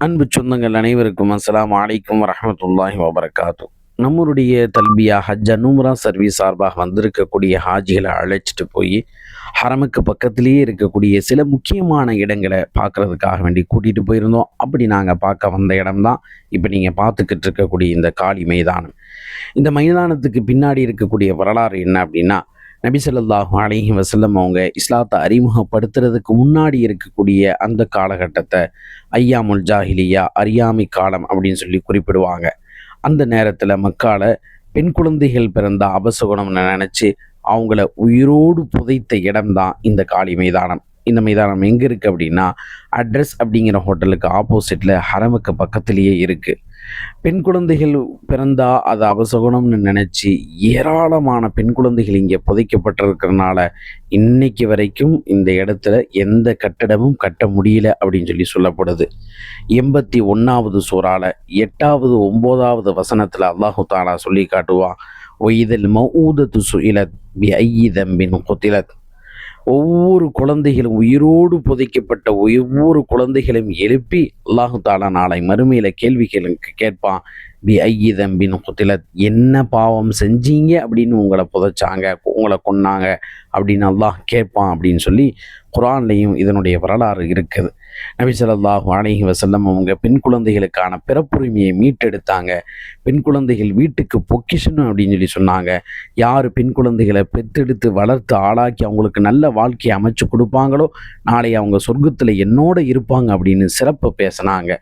அன்பு சொந்தங்கள் அனைவருக்கும் அஸ்லாம் வலைக்கம் வரமத்துல்லாஹி வபரகாத்து நம்மளுடைய தல்பியா ஹஜ் அனுமரா சர்வீஸ் சார்பாக வந்திருக்கக்கூடிய ஹாஜிகளை அழைச்சிட்டு போய் ஹரமுக்கு பக்கத்திலேயே இருக்கக்கூடிய சில முக்கியமான இடங்களை பார்க்கறதுக்காக வேண்டி கூட்டிகிட்டு போயிருந்தோம். அப்படி நாங்கள் பார்க்க வந்த இடம்தான். இப்போ நீங்கள் பார்த்துக்கிட்டு இருக்கக்கூடிய இந்த காளி மைதானம். இந்த மைதானத்துக்கு பின்னாடி இருக்கக்கூடிய வரலாறு என்ன அப்படின்னா நபிசல்லாஹு அலிஹி வசல்லம் அவங்க இஸ்லாத்தை அறிமுகப்படுத்துறதுக்கு முன்னாடி இருக்கக்கூடிய அந்த காலகட்டத்தை ஐயாமுல் ஜாஹிலியா அறியாமை காலம் அப்படின்னு சொல்லி குறிப்பிடுவாங்க. அந்த நேரத்தில் மக்கால பெண் குழந்தைகள் பிறந்த அபசகுணம்னு நினச்சி அவங்கள உயிரோடு புதைத்த இடம்தான் இந்த காளி மைதானம். இந்த மைதானம் எங்கே இருக்குது அப்படின்னா அட்ரஸ் அப்படிங்கிற ஹோட்டலுக்கு ஆப்போசிட்டில் ஹரமுக்கு பக்கத்துலேயே இருக்குது பெண் குழந்தைகள் பிறந்தா அது அவசகுணம்னு நினச்சி ஏராளமான பெண் குழந்தைகள் இங்கே புதைக்கப்பட்டிருக்கிறனால இன்னைக்கு வரைக்கும் இந்த இடத்துல எந்த கட்டடமும் கட்ட முடியல அப்படின்னு சொல்லி சொல்லப்படுது. எண்பத்தி ஒன்றாவது சூறால எட்டாவது ஒம்போதாவது வசனத்தில் அல்லாஹு தாலா சொல்லி காட்டுவான் ஒய்தல் மௌதத்து சுயிலத் பி ஐதம்பின் குத்திலத். ஒவ்வொரு குழந்தைகளும் உயிரோடு புதைக்கப்பட்ட ஒவ்வொரு குழந்தைகளையும் எழுப்பி அல்லாஹு தாலா நாளை மறுமையில் கேள்விகளுக்கு கேட்பான். பி ஐயிதம்பின் குத்திலத் என்ன பாவம் செஞ்சீங்க அப்படின்னு உங்களை புதைச்சாங்க உங்களை கொன்னாங்க அப்படின்னு அல்லாஹ் கேட்பான் அப்படின்னு சொல்லி குரான்லேயும் இதனுடைய வரலாறு இருக்குது. நபி ஸல்லல்லாஹு அலைஹி அவங்க பெண் குழந்தைகளுக்கான பிறப்புரிமையை மீட்டெடுத்தாங்க. பெண் குழந்தைகள் வீட்டுக்கு பொக்கிஷன் அப்படின்னு சொல்லி சொன்னாங்க. யார் பெண் குழந்தைகளை பெற்றெடுத்து வளர்த்து ஆளாக்கி அவங்களுக்கு நல்ல வாழ்க்கையை அமைச்சு கொடுப்பாங்களோ நாளை அவங்க சொர்க்கத்தில் என்னோட இருப்பாங்க அப்படின்னு சிறப்பு பேசினாங்க.